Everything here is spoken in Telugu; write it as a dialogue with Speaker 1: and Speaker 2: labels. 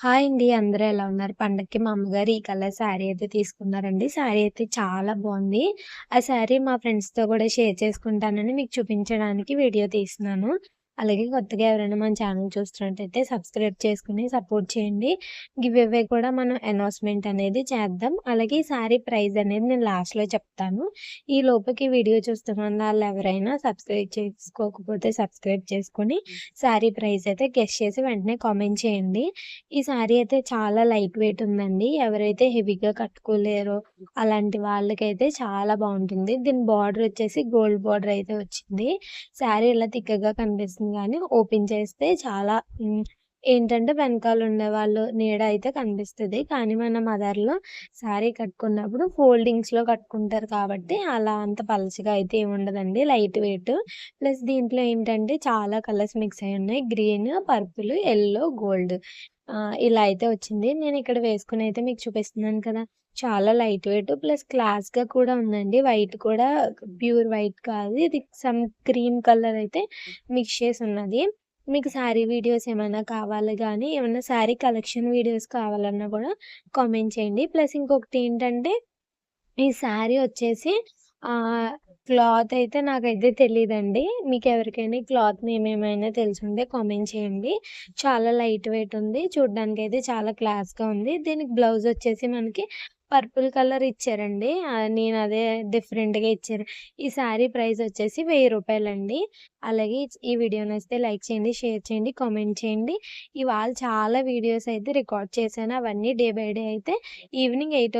Speaker 1: హాయ్ అండి. అందరూ ఎలా ఉన్నారు? పండగకి మా అమ్మగారు ఈ కలర్ శారీ అయితే తీసుకున్నారండి. శారీ అయితే చాలా బాగుంది ఆ శారీ మా ఫ్రెండ్స్‌తో కూడా షేర్ చేసుకుంటానని మీకు చూపించడానికి వీడియో తీస్తున్నాను. అలాగే కొత్తగా ఎవరైనా మన ఛానల్ చూస్తున్నట్టయితే సబ్స్క్రైబ్ చేసుకుని సపోర్ట్ చేయండి. గివ్ అవే కూడా మనం అనౌన్స్‌మెంట్ అనేది చేద్దాం. అలాగే ఈ శారీ ప్రైస్ అనేది నేను లాస్ట్‌లో చెప్తాను. ఈ లోపుకి వీడియో చూస్తున్న వాళ్ళు ఎవరైనా సబ్స్క్రైబ్ చేసుకోకపోతే సబ్స్క్రైబ్ చేసుకొని శారీ ప్రైస్ అయితే గెస్ చేసి వెంటనే కామెంట్ చేయండి. ఈ శారీ అయితే చాలా లైట్ వెయిట్ ఉందండి. ఎవరైతే హెవీగా కట్టుకోలేరో అలాంటి వాళ్ళకైతే చాలా బాగుంటుంది దీని బార్డర్ వచ్చేసి గోల్డ్ బార్డర్ అయితే వచ్చింది. శారీ ఇలా తిక్కగా కనిపిస్తుంది కానీ ఓపెన్ చేస్తే చాలా ఏంటంటే వెనకాల ఉండేవాళ్ళు నీడ అయితే కనిపిస్తుంది కానీ మన మదర్‌లో శారీ కట్టుకున్నప్పుడు ఫోల్డింగ్స్‌లో కట్టుకుంటారు కాబట్టి అలా అంత పలచగా అయితే ఏముండదండి లైట్ వెయిట్. ప్లస్ దీంట్లో ఏంటంటే చాలా కలర్స్ మిక్స్ అయి ఉన్నాయి. Green, purple, yellow gold. ఇలా అయితే వచ్చింది. నేను ఇక్కడ వేసుకుని అయితే మీకు చూపిస్తున్నాను కదా! చాలా లైట్ వెయిట్ ప్లస్ క్లాస్‌గా కూడా ఉందండి. వైట్ కూడా ప్యూర్ వైట్ కాదు. ఇది సమ్ క్రీమ్ కలర్ అయితే మిక్స్ చేసి ఉన్నది. మీకు శారీ వీడియోస్ ఏమైనా కావాలి కానీ ఏమైనా శారీ కలెక్షన్ వీడియోస్ కావాలన్నా కూడా కామెంట్ చేయండి. ప్లస్ ఇంకొకటి ఏంటంటే ఈ శారీ వచ్చేసి క్లాత్ అయితే నాకైతే తెలియదండి మీకెవరికైనా ఈ క్లాత్ నేమ్ ఏమైనా తెలిసుంటే కామెంట్ చేయండి. చాలా లైట్ వెయిట్ ఉంది. చూడ్డానికైతే చాలా క్లాస్‌గా ఉంది. దీనికి బ్లౌజ్ వచ్చేసి మనకి పర్పుల్ కలర్ ఇచ్చారండి. నేను అదే డిఫరెంట్‌గా ఇచ్చారు. ఈ శారీ ప్రైస్ వచ్చేసి వెయ్యి రూపాయలండి అలాగే ఈ వీడియో నచ్చితే లైక్ చేయండి, షేర్ చేయండి, కామెంట్ చేయండి. ఇవాళ చాలా వీడియోస్ అయితే రికార్డ్ చేశాను. అవన్నీ డే బై డే అయితే ఈవినింగ్ ఎయిట్